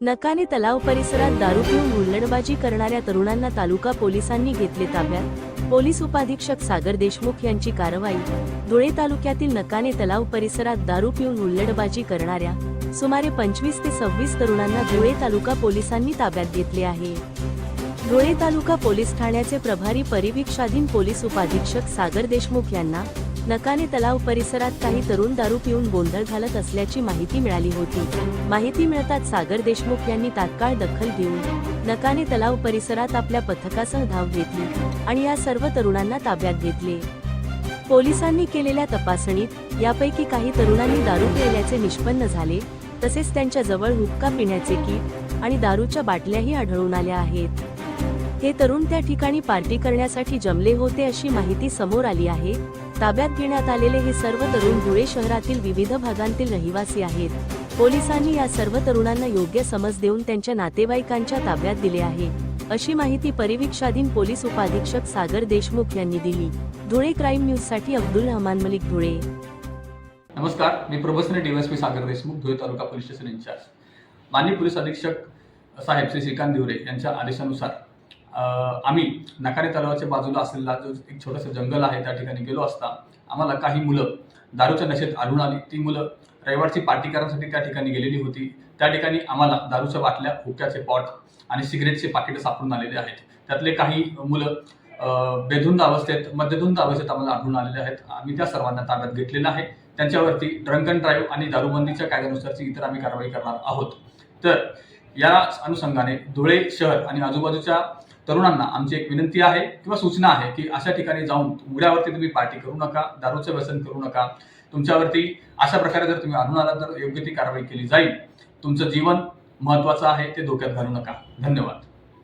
नकाने तलाव परिसरात दारू पिऊन हुल्लडबाजी करणाऱ्या तरुणांना तालुका पोलिसांनी घेतले ताब्यात. पोलीस उपाधीक्षक सागर देशमुख यांची कारवाई. धुळे तालुक्यातील नकाने तलाव परिसरात दारू पिऊन हुल्लडबाजी करणाऱ्या सुमारे पंचवीस ते सव्वीस तरुणांना धुळे तालुका पोलिसांनी ताब्यात घेतले आहे. धुळे तालुका पोलीस ठाण्याचे प्रभारी परिवीक्षाधीन पोलीस उपाधीक्षक सागर देशमुख यांना नकाने तलाव परिसरात काही तरुण दारू पिऊन गोंधळ घालत असल्याची माहिती मिळाली होती. माहिती मिळताच सागर देशमुख यांनी तात्काळ दखल घेऊन नकाने तलाव परिसरात आपल्या पथकासह धाव घेतली आणि या सर्व तरुणांना ताब्यात घेतले. पोलिसांनी केलेल्या तपासणीत यापैकी काही तरुणांनी दारू पिल्याचे निष्पन्न झाले तसेच त्यांच्या जवळ हुक्का पिण्याचे किट आणि दारूच्या बाटल्याही आढळून आल्या आहेत. हे तरुण त्या ठिकाणी पार्टी करण्यासाठी जमले होते अशी माहिती समोर आली आहे. ताब्यात घेण्यात आलेले हे सर्व तरुण धुळे शहरातील विविध भागांतील रहिवासी आहेत. पोलिसांनी या सर्व तरुणांना योग्य समज देऊन त्यांच्या नातेवाईकांच्या ताब्यात दिले आहे. अशी माहिती परिवीक्षाधीन पोलीस उपाधीक्षक सागर देशमुख यांनी दिली. धुळे क्राईम न्यूजसाठी अब्दुल रहमान मलिक धुळे. नमस्कार मी प्रबसने DYSP Sagar Deshmukh Dhule taluka police station in-charge माननीय पोलीस अधीक्षक साहेब श्री श्रीकांत दिवरे यांच्या आदेशानुसार आम्ही नकारे तलावाच्या बाजूला असलेला जो एक छोटंसं जंगल आहे त्या ठिकाणी गेलो असता आम्हाला काही मुलं दारूच्या नशेत आढळून आली. ती मुलं रविवारची पार्टी करण्यासाठी त्या ठिकाणी गेलेली होती. त्या ठिकाणी आम्हाला दारूच्या बाटल्या हुक्क्याचे पॉट आणि सिगरेटचे पाकिटं सापडून आलेले आहेत. त्यातले काही मुलं बेधुंद अवस्थेत मध्यधुंद अवस्थेत आम्हाला आढळून आलेले आहेत. आम्ही त्या सर्वांना ताब्यात घेतलेलं आहे. त्यांच्यावरती ड्रंक अँड ड्राईव्ह आणि दारूबंदीच्या कायद्यानुसारची इतर आम्ही कारवाई करणार आहोत. तर या अनुषंगाने धुळे शहर आणि आजूबाजूच्या तरुणांना आमची एक विनंती आहे किंवा सूचना आहे की अशा ठिकाणी जाऊन उघड्यावरती तुम्ही पार्टी करू नका दारूचं व्यसन करू नका. तुमच्यावरती अशा प्रकारे जर तुम्ही आढळून आला तर योग्य ती कारवाई केली जाईल. तुमचं जीवन महत्वाचं आहे ते धोक्यात घालू नका. धन्यवाद.